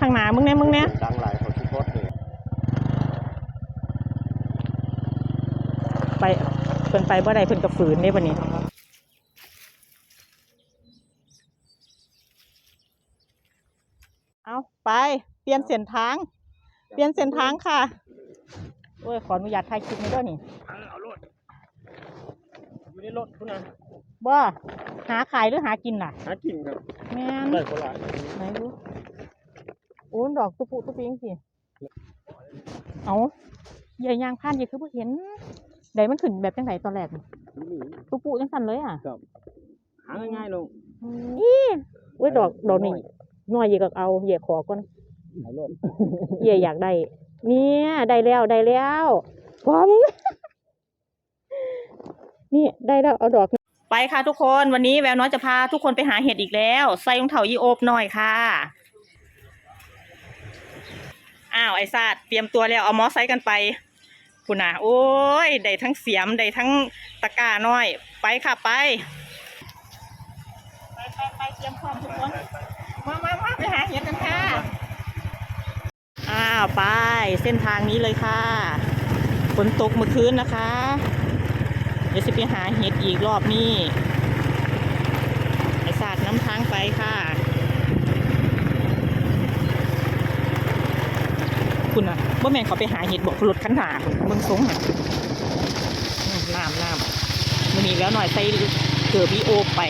ข้างหน้ามึงเนี่ยมึงเนี่ยดังหลายเขาชุดรถเลยไปเพิ่นไปบ่ได้เพิ่นก็ฝืนเด้บัดนี้เอาไป เปลี่ยนเส้นทาง เปลี่ยนเส้นทางค่ะโอ้ยขออนุญาตถ่ายคลิปนี้ด้วยนี่เอารถอยู่ในรถคุณนะบ่หาขายหรือหากินล่ะ หากินครับแม่นได้คนละไหนดูโอ้ยดอกตุปุตุปิงสิเอาใหญ่ยางพานใหญ่คือบ่เห็นใดมันขึ้นแบบจังไดตอนแรกนี่นี่ตุปุจังสั่นเลยอะหาง่ายๆลงนี่อุ้ยดอกดอกนี่น้อยเยก็เอาเหย่ขอก่อนหารถเหย่อยากได้ เนี่ยได้แล้วได้แล้วพร้อมนี่ได้แล้วเอาดอกไปค่ะทุกคนวันนี้แววน้อยจะพาทุกคนไปหาเห็ดอีกแล้ว ใส่รองเท้ายีโอบหน่อยค่ะ อ้าวไอ้ซาดเตรียมตัวแล้วเอามอไซค์กันไปคุณนะโอ้ยได้ทั้งเสียมได้ทั้งตะกาน้อย ไปค่ะไป ไปไปไปเตรียมพร้อมทุกคนมามามาไปหาเห็ดกันค่ะ อ้าวไปเส้นทางนี้เลยค่ะฝนตกเมื่อคืนนะคะ เดี๋ยวจะไปหาเห็ดอีกรอบนี้ไอศาสตร์น้ำทางไปค่ะ คุณอะบ่แม่นเขาไปหาเห็ดบอกรถคันหนาเบิ่งสงน่ะอืมน้ำน้ำมันนี้แล้วหน่อยใส่เกือบวีโอไป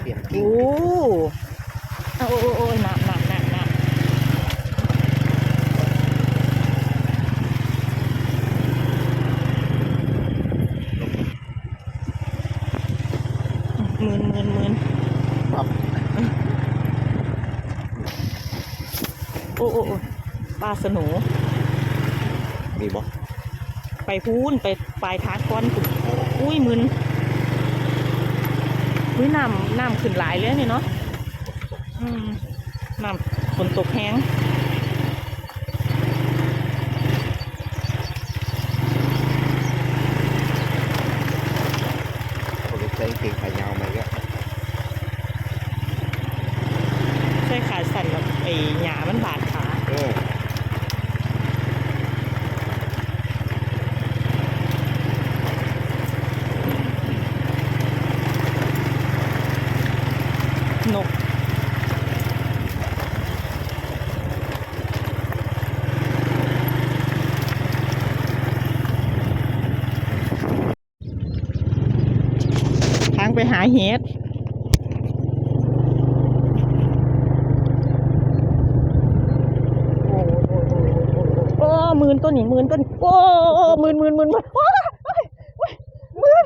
เปลี่ยนกิ้งโอ้เอาโอ้โอ้โอ้ยน้ำน้ำน้ำน้ำหมื่นหมื่นหมื่น ครับ โอ้โอ้โอ้ปลาสนูมีบ่ไปพูนไปปลายทางก้อนพุ่นอุ้ยหมื่นอุ้ยน้ำน้ำขึ้นหลายเลยนี่เนาะอืมน้ำฝนตกแห้ง ผมจะใช้เก่งขายาวมาเยอะ ใช่ขาสั่นแบบไอ้หยามันบาดขา เออ นกทางไปหาเห็ดโอ้หมื่นตัวนี้หมื่นตัวนี้โอ้หมื่นหมื่นหมื่นหมื่นโอ้ยโอ้ยโอ้ยหมื่น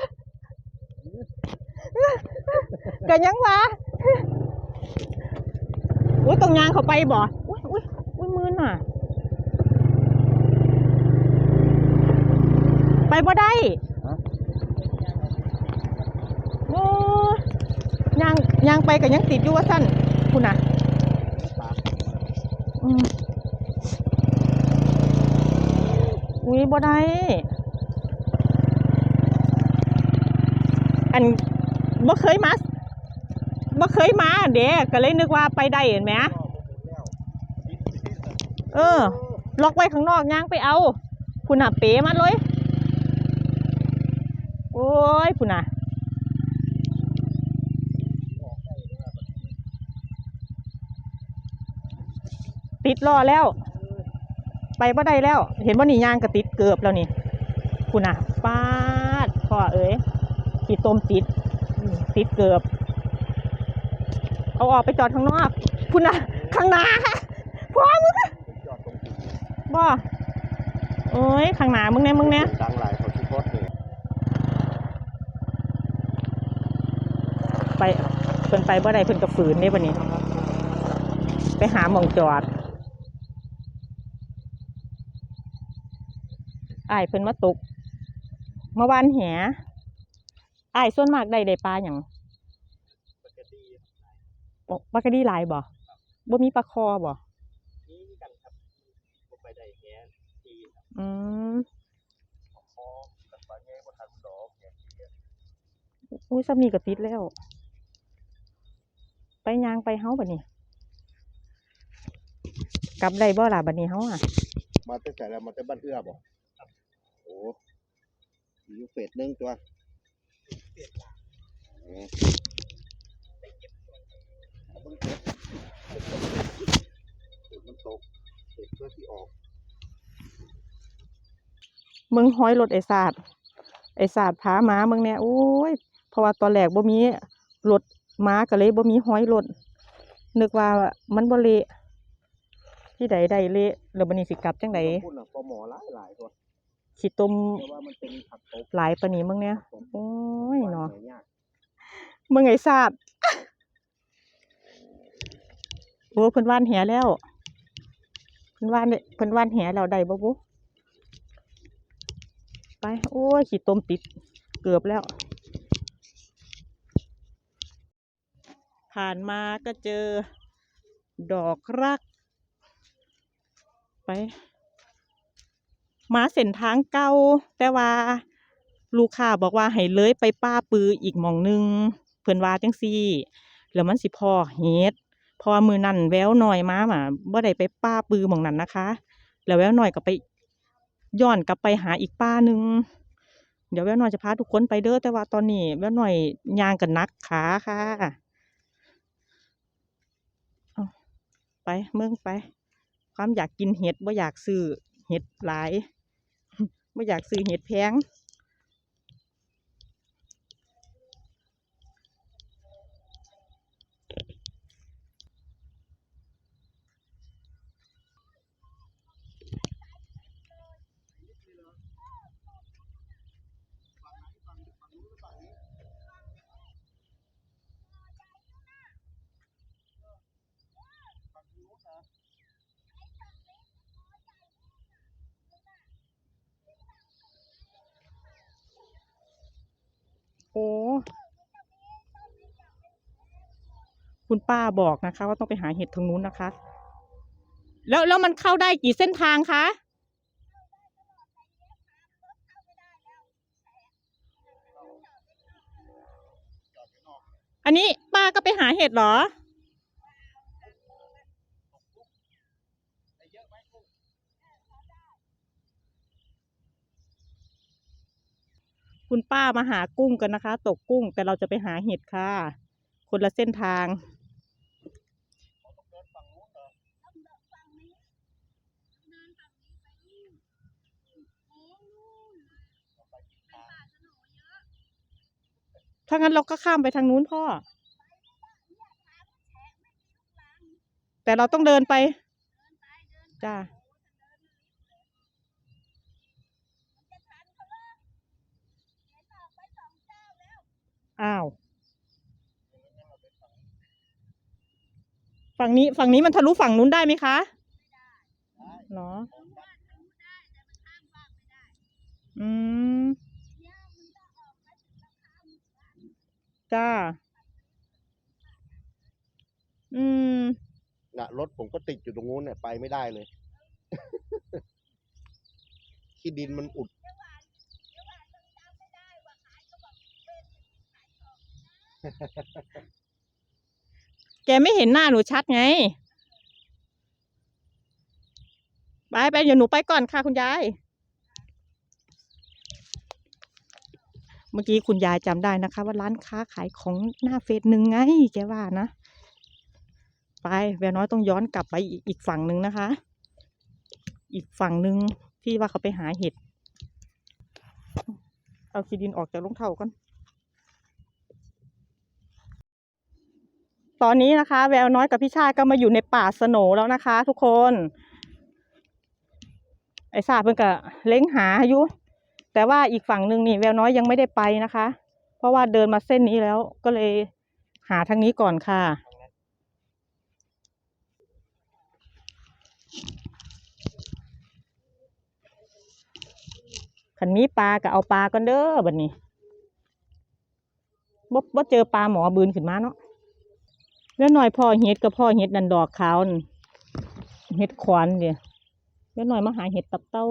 กันยังวะอุ้ยตรงยางเขาไป บ่อุ้ยอุ้ยอุ้ยหมื่นอะ ไปบ่ได้โอ้ยยางยางไปกับยังติดอยู่ว่าสั้นคุณน่ะอืมอุ้ยบ่ได้ อันบ่เคยมาบ่เคยมาเด็กก็เลยนึกว่าไปได้เห็นไหม เออ ล็อกไว้ข้างนอกย่างไปเอาคุณน่ะเป๋มาเลยโอ้ยคุณน่ะติดรอแล้ว ไปบ่ได้แล้ว เห็นว่านี่ยางกระติดเกือบแล้วนี่คุณน่ะปาดพ่อเอ๋ยติดต้มติด ติดเกือบ เอาออกไปจอดข้างนอก คุณน่ะ ข้างหน้าพ่อมึง บ่โอ้ยข้างหน้ามึงเนี่ยมึงเนี่ยดังหลายเขาชุดรถเลยไปเพิ่นไปบ่ได้เพิ่นก็ฝืนเด้บัดนี้ ไปหาหมองจอดอ้ายเพิ่นมาตกเมื่อวานแหอ้ายส่วนมากได้ได้ปลาหยังโอ้ปลากระดีหลายบ่บ่มีปลาคอบ่ นี่กันครับผมไปได้แค่ที อืมคอกับปลาแง่บนทันดอกแง่ทีอุ้ยซ้ำนี่ก็ติดแล้ว ไปยางไปเฮาบัดนี้ กลับได้บ่ล่ะบัดนี้เฮาอะ มาตั้งแต่แล้วมาแต่บ้านเอื้อบ่โอ้อยู่เฟสหนึ่งตัวอืมเอาเบิ่งเฟสเฟสมันตกเฟสเพื่อที่ออก มึงห้อยรถไอ้ศาสตร์ไอ้ศาสตร์พาม้ามึงเนี่ยโอ้ยเพราะว่าตอนแรกบ่มีรถม้าก็เลยบ่มีห้อยรถนึกว่ามันบ่เละที่ใดได้เละแล้วบัดนี้สิกลับจังไดพูดน่ะปลาหมอหลายหลายตัวสิต้มแต่ว่ามันเป็นผักตบหลายปานนี้มึงเนี่ยผมโอ้ยเนาะหยากมึงไอ้ศาสตร์โอ้เพิ่นว่านแหแล้วเพิ่นว่านได้เพิ่นว่านแหแล้วได้บ่บุ ไป โอ้ยขี้ต้มติดเกือบแล้ว ผ่านมาก็เจอดอกรัก ไปมาเส้นทางเก่าแต่ว่า ลูกค้าบอกว่าให้เลยไปป้าปืออีกหมองหนึง เพิ่อนว่าจังซี่แล้วมันสิพอเฮ็ดพอมือนั่นแววหน่อยมาหมาบ่ได้ไปป้าปือหมองนั้นนะคะ แล้วแววหน่อยก็ไป ย้อนกลับไปหาอีกป้าหนึ่งเดี๋ยวแววหน่อยจะพาทุกคนไปเด้อแต่ว่าตอนนี้แววหน่อยยางกันนักขาค่ะไปเมืองไป ความอยากกินเห็ดบ่อยากซื้อเห็ดหลายบ่อยากซื้อเห็ดแพง อ้ คุณป้าบอกนะคะ ว่าต้องไปหาเห็ดทางนู้นนะคะ แล้วแล้วมันเข้าได้กี่เส้นทางคะอันนี้ป้าก็ไปหาเห็ดเหรอ คุณป้ามาหากุ้งกันนะคะ ตกกุ้งแต่เราจะไปหาเห็ดค่ะ คนละเส้นทางถ้างั้นเราก็ข้ามไปทางนู้นพ่อ แต่เราต้องเดินไป จ้า อ้าว ฝั่งนี้ฝั่งนี้มันทะลุฝั่งนู้นได้ไหมคะเหรออืม จ้า อืม น่ะ รถผมก็ติดอยู่ตรงนู้นเนี่ยไปไม่ได้เลย ที่ดินมันอุด แกไม่เห็นหน้าหนูชัดไง ไปไปเดี๋ยวหนูไปก่อนค่ะคุณยาย เมื่อกี้คุณยายจำได้นะคะ ว่าร้านค้าขายของหน้าเฟสหนึ่งไง แกว่านะ ไปแววน้อยต้องย้อนกลับไปอีกฝั่งหนึ่งนะคะ อีกฝั่งหนึ่งที่ว่าเขาไปหาเห็ด เอาขี้ดินออกจากรองเท้าก่อน ตอนนี้นะคะ แววน้อยกับพี่ชาติก็มาอยู่ในป่าสโนแล้วนะคะ ทุกคน ไอ้ซาเพิ่งก็เล้งหาอยู่แต่ว่าอีกฝั่งหนึ่งนี่แววน้อยยังไม่ได้ไปนะคะ เพราะว่าเดินมาเส้นนี้แล้วก็เลยหาทางนี้ก่อนค่ะ ขันมีปลาก็เอาปลาก่อนเด้อบัดนี้บ่บ่เจอปลาหมอบืนขึ้นมาเนาะ แล้วหน่อยพ่อเห็ดกับพ่อเห็ดนันดอกขาวนั่นเห็ดขวานเดียแล้วหน่อยมาหาเห็ดตับเต้า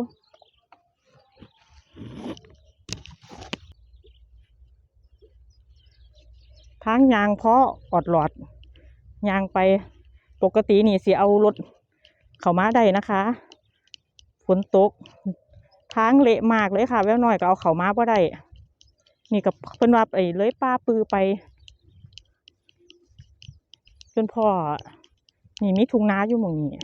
ทางยางเพาะออดหลอดยางไปปกตินี่สิเอารถเขามาได้นะคะฝนตกทางเละมากเลยค่ะ แล้ววน้อยก็เอาเขามาบ่ได้นี่กับเพิ่นว่าไอ้เลยป้าปือไป จนพ่อ นี่มีทุ่งน้าอยู่หมองนี้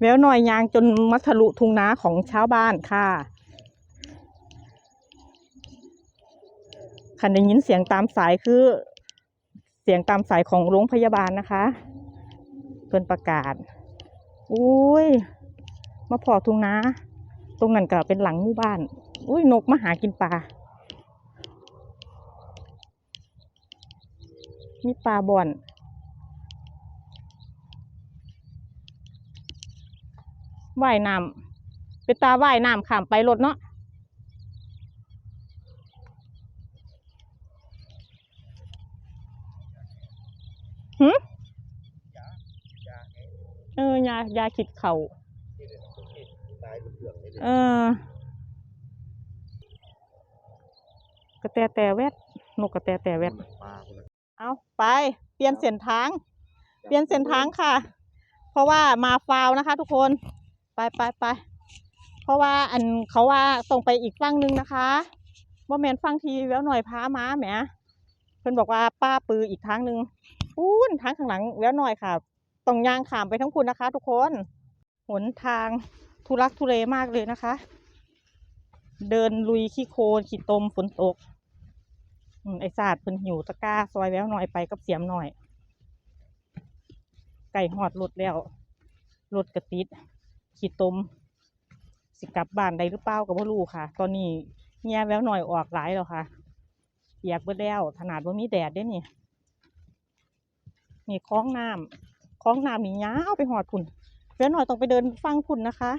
แววหน่อยยางจนมัทะลุทุงนาของชาวบ้านค่ะคันได้ยินเสียงตามสายคือ เสียงตามสายของโรงพยาบาลนะคะเพิ่นประกาศ อุ้ย มาพอทุงนาตรงนั้นก็เป็นหลังหมู่บ้าน อุ้ยนกมาหากินปลา มีปลาบ่อน ว่ายน้ำเป็นตาว่ายน้ำข้ามไปรถเนาะหืมเออยายาขิดเขา่าตายเรื่องเลยเออ กระแตแต่แวดนกกระแตแต่แวดปลาคนละเอาไปเปลี่ยนเส้นทาง เปลี่ยนเส้นทางค่ะ เพราะว่ามาฟาวนะคะ ทุกคนไปไปไปเพราะว่าอันเขาว่าส่งไปอีกฝั่งหนึงนะคะว่าแมนฟังทีแล้วหน่อยพามาแหมเพิ่นบอกว่าป้าปืออีกทางหนึ่งปูนทางข้างหลังแล้วหน่อยค่ะต้องย่างขามไปทั้งคุณนะคะ ทุกคนหนทางทุลักทุเลมากเลยนะคะ เดินลุยขี้โคลนขี้ตมฝนตกอืม ไอศาสตร์เพิ่นหิวตะกร้าซอยแววหน่อยไปกับเสียมหน่อย ไก่หอดรถแล้วรถกระติดขีดตม สิกลับบ้านได้หรือเปล่าก็บ่รู้ค่ะ ตอนนี้เงียแววหน่อยออกหลายแล้วค่ะเปียกเบิดแล้วขนาดว่ามีแดดเด้นี่นี่คล้องน้ำคล้องน้ำนี่ยาวไปหอดพุ่นแววหน่อยต้องไปเดินฟังพุ่นนะคะ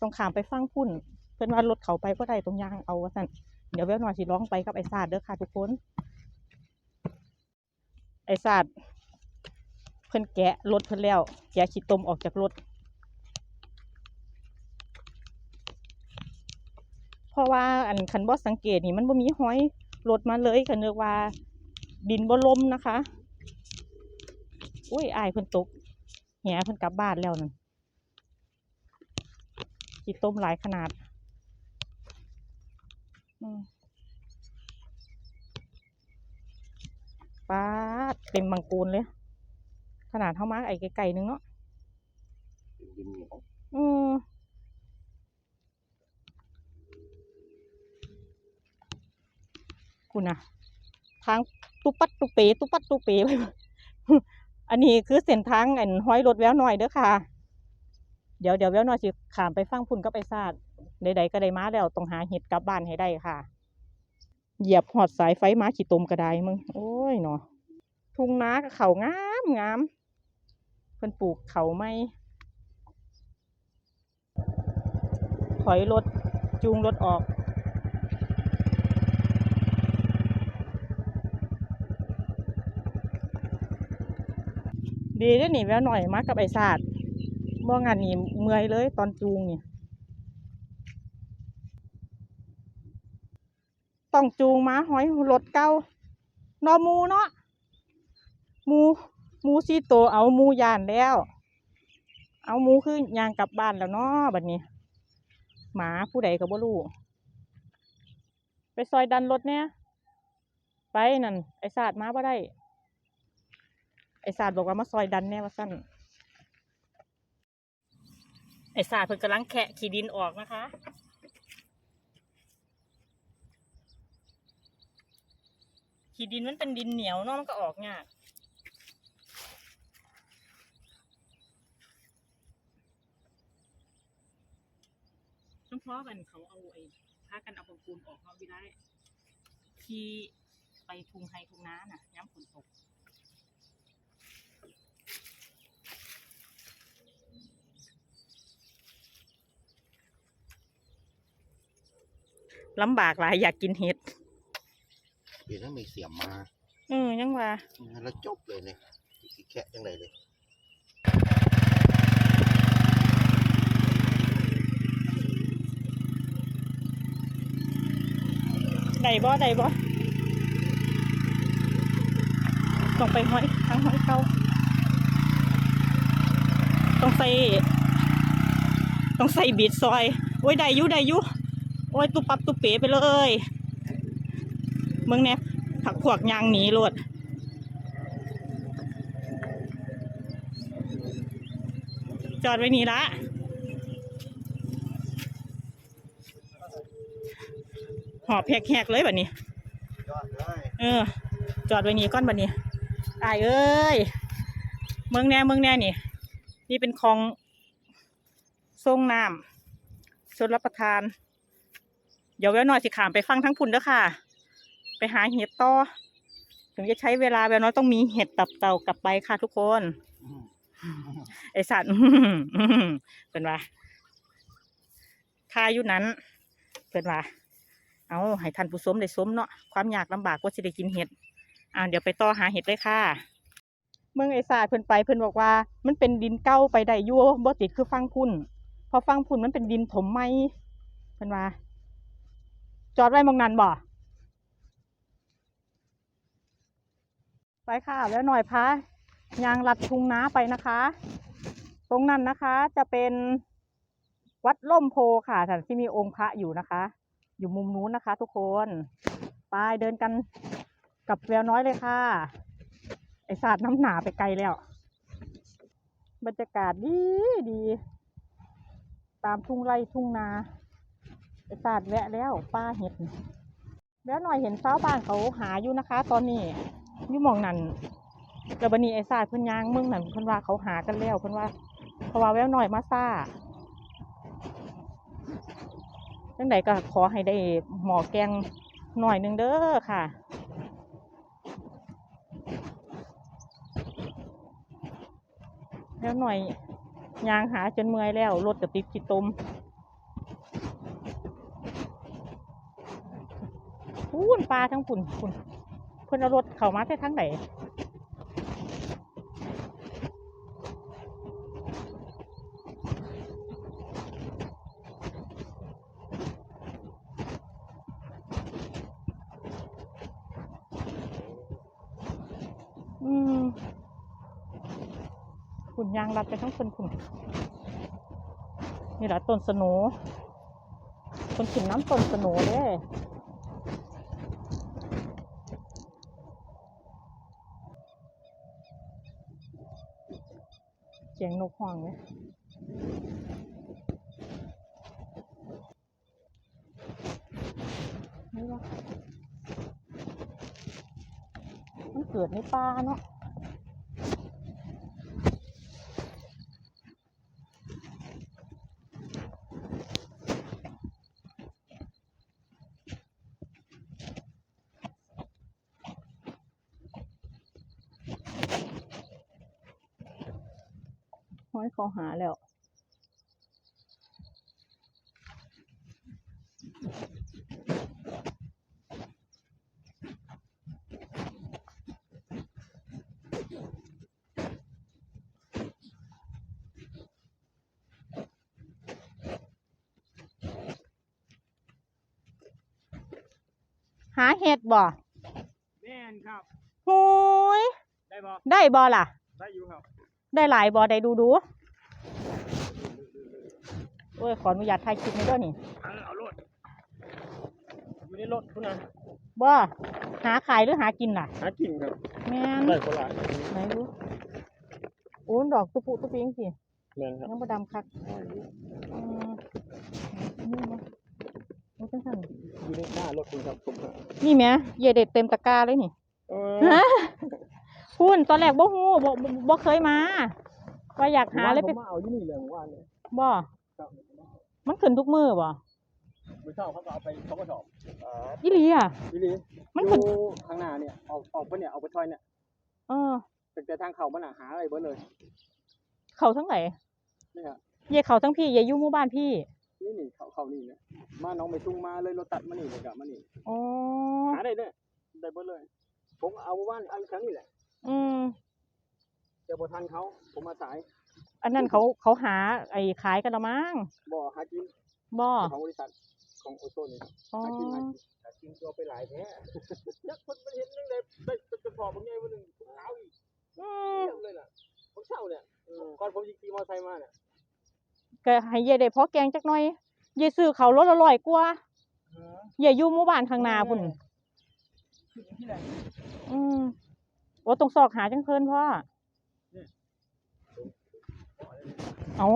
ต้องขามไปฟังพุ่นเพิ่นว่ารถเขาไปก็ได้ตรงยางเอาว่าสั่น เดี๋ยวแววหน่อยสิร้องไปกับไอ้ศาสตร์เด้อค่ะทุกคน ไอ้ศาสตร์เพิ่นแกะรถเพิ่นแล้วแกะขี้ตมออกจากรถเพราะว่าอันคันบ่สังเกตนี่มันบ่มีห้อยรถมาเลยคันนึกว่าดินบ่ลมนะคะ อุ้ยอายเพิ่นตกแหเพิ่นกลับบ้านแล้วนั่นขี้ตมหลายขนาด อืมป้าดเต็มบังกูนเลย ขนาดเท่ามาไอ้ไก่ๆนึงเนาะเป็นดินเหนียวอืมคุณนะทางตุปัดตุเปตุปัดตุเปไปหมดอันนี้คือเส้นทางอันห้อยรถแววหน่อยเด้อค่ะ เดี๋ยวเดี๋ยวแววหน่อยสิขามไปฟังพุ่นก็ไปซาด ใดๆก็ได้มาแล้วต้องหาเห็ดกลับบ้านให้ได้ค่ะ เหยียบหอดสายไฟมาขี่ตมกระไดมึง โอ้ยเนาะทุ่งนากับเขางามงามเพิ่นปลูกเขาไม่ถอยรถจูงรถออกดีด้อนี่แววหน่อยมากับไอศาสตร์บ่งานนี่เมื่อยเลยตอนจูงนี่ ต้องจูงม้าหอยรถเก่านอมูเนาะมูมูสีโตวเอามูยานแล้ว เอามูคือยางกลับบ้านแล้วเนาะบัดนี้ หมาผู้ใดก็บ่รู้ไปซอยดันรถเนี่ยไปนั่นไอ้ศาสตร์มาบ่ได้ ไอ้ศาสตร์บอกว่ามาซอยดันแน่ว่าสั้นไอ้ศาสตร์เพิ่นกำลังแคะขี้ดินออกนะคะ ขี้ดินมันเป็นดินเหนียวเนาะมันก็ออกยากเฉพาะกันเขาเอาไอ้พากันเอาบางปูนออกเนาะวิได้ที่ไปทุงไฮทุงน้าน่ะย้ำฝนตกลำบากหลายอยากกินเห็ด เดี๋ยวถ้าไม่เสียมมาเออยังว่างั้นแล้วจบเลยเนี่ยสิแคะจังไรเลยได้บ่ได้บ่ต้องไปห้อยทางห้อยเขาต้องใส่ต้องใส่บีดซอย โอ้ยได้อยุได้อยุโอ้ยตุปับตุเป๋ไปเลย เมืองเนี่ยผักพวกยางหนีโลดจอดไว้นี่ละหอบแหกๆเลยแบบนี้ยอดเลยเออ จอดไว้นี่ก้อนบัดนี้อายเอ้ย เมืองแน่เมืองแน่นี่ นี่เป็นคลองทรงน้ำชนรับประทาน เดี๋ยวแววน้อยสิขามไปฟังทั้งพุ่นเด้อค่ะ ไปหาเห็ดต่อถึงจะใช้เวลาแววน้อยต้องมีเห็ดตับเต่ากลับไปค่ะทุกคน ไอสัตว์เป็นว่าทายู่นั้นเป็นว่า เอาให้ท่านผู้ชมได้สมเนาะความยากลำบากกว่าสิได้กินเห็ดอ่าเดี๋ยวไปต่อหาเห็ดเลยค่ะ เมืองไอซาดเพิ่นไปเพิ่นบอกว่า มันเป็นดินเก่าไปได้ยู่วบ่ติดคือฟังพุ่นเพอฟังพุ่นมันเป็นดินถมไหมเพิ่นว่า จอดไว้มองนั้นบ่ ไปค่ะ แล้วหน่อยพายางลัดทุงนาไปนะคะ ตรงนั้นนะคะจะเป็นวัดล่มโพค่ะที่มีองค์พระอยู่นะคะ อยู่มุมนู้นนะคะ ทุกคนไปเดินกันกับแววน้อยเลยค่ะ ไอศาสตร์น้ำหนาไปไกลแล้ว บรรยากาศดีดี ตามทุ่งไร่ทุ่งนา ไอศาสตร์แวะแล้วป้าเห็ดแล้วหน่อยเห็นชาวบ้านเขาหาอยู่นะคะ ตอนนี้ อยู่มองนั่นกระบนีไอศาเพิ่นยางเมืองนั่นเพิ่นว่าเขาหากันแล้วเพิ่นว่าเพราะว่าแววหน่อยมาซ่าจังใดก็ขอให้ได้หมอแกงหน่อยหนึ่งเด้อค่ะแล้วหน่อยยางหาจนเมื่อยแล้วรถกับติดขีตมพูนปลาทั้งปุ่นปุ่น เพิ่นเอารถเข้ามาแต่ทั้งไหนอืมขุนยางรัดไปทั้งคนขุนนี่แหละต้นสโหนูคนขึ้นน้ำต้นสโหนูเด้ สียงนกห่องเนี่ยนี่วะมันเกิดในป่าเนาะ ห้อยเขาหาแล้วหาเห็ดบ่แม่นครับโอ้ยได้บ่ได้บ่ล่ะ ได้อยู่ครับ ได้หลายบ่ได้ดูดูโอ้ยขออนุญาตถ่ายคลิปนี้ด้วยนี่เอาเอารถอยู่ในรถคุณนะบ่หาขายหรือหากินล่ะ หากินครับแม่นได้คนละไหนดูโอ้ยดอกตุปุตุปิงสิแม่นครับยังบ่ดำคักอืมนี่นะโอ้ยจังซั่นอยู่ในหน้ารถคุณครับผมหานี่แหม่เย่เด็ดเต็มตะกร้าเลยนี่ เออฮะคุณตอนแรกบ่ฮู้บ่บ่บ่เคยมาว่าอยากหาเลยผไปมมาเอาที่นี่เลยเมื่อวานเนี่ยบ่ครับมันขึ้นทุกมือบ่เมื่อเช้าเขาก็เอาไปเขาก็สอบอีหลีอะวิลีมันอขึ้นยู่ข้างหน้าเนี่ยออกออกไปเนี่ยออกไปซอยเนี่ยเออ เป็นแต่ทางเขามันอะหาอะไรเบิดเลยเขาทั้งไหนนี่ฮะเย่เขาทั้งพี่เย่อยู่หมู่บ้านพี่นี่นี่เขาเขานี่เนี่ยมาน้องไปทุ่งมาเลยรถตัดมานี่เลยกะมานี่อ๋อหาได้เนี่ยได้เบิดเลย ผมเอาเมื่อวานอันครั้งนี้แหละ อืมเดี๋ยวพอทันเขาผมมาสายอันนั้นเขาเขาหาไอ้ขายกันละมั้งบ่หากินบ่ของบริษัทของโอโซนนี่อ๋อหากินหากินแต่กินตัวไปหลายแท้ยักษ์มันมันเห็นยังไงได้เป็นกระสอบบางไงวันหนึ่งทุกเช้าอีกอืมเต็มเลยน่ะผมเช่าเนี่ยก่อนผมยิงขี่มอเตอร์ไซค์มาเนี่ยก็ให้เย่ได้พอแกงจักหน่อยเย่ซื้อเขาวรถละร้อยกว่าเย่อยู่หมู่บ้านข้างหน้าพุ่น ที่ไหน อืม โอ้ตรงซอกหาจังเพิ่นพ่อเอา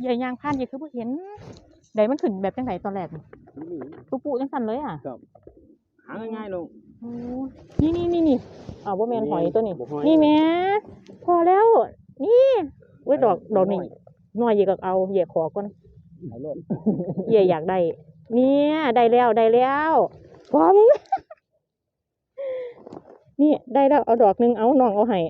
เย่ยางผ่านเย่คือบ่เห็นใดมันขึ้นแบบจังไดตอนแรกนี่นี่ตุปุจังสั่นเลยอะหาง่ายๆลงโอ้นี่นี่นี่นี่อ้าวบ่แม่นหอยตัวนี้บ่หอยนี่แหม่พอแล้ว นี่เว้ยดอกดอกนี่น้อยเย่ก็เอาเย่ขอก่อนหายรถเย่อยากได้ เนี่ยได้แล้วได้แล้วพร้อม นี่ได้แล้วเอาดอกหนึ่งเอาน้องเอาให้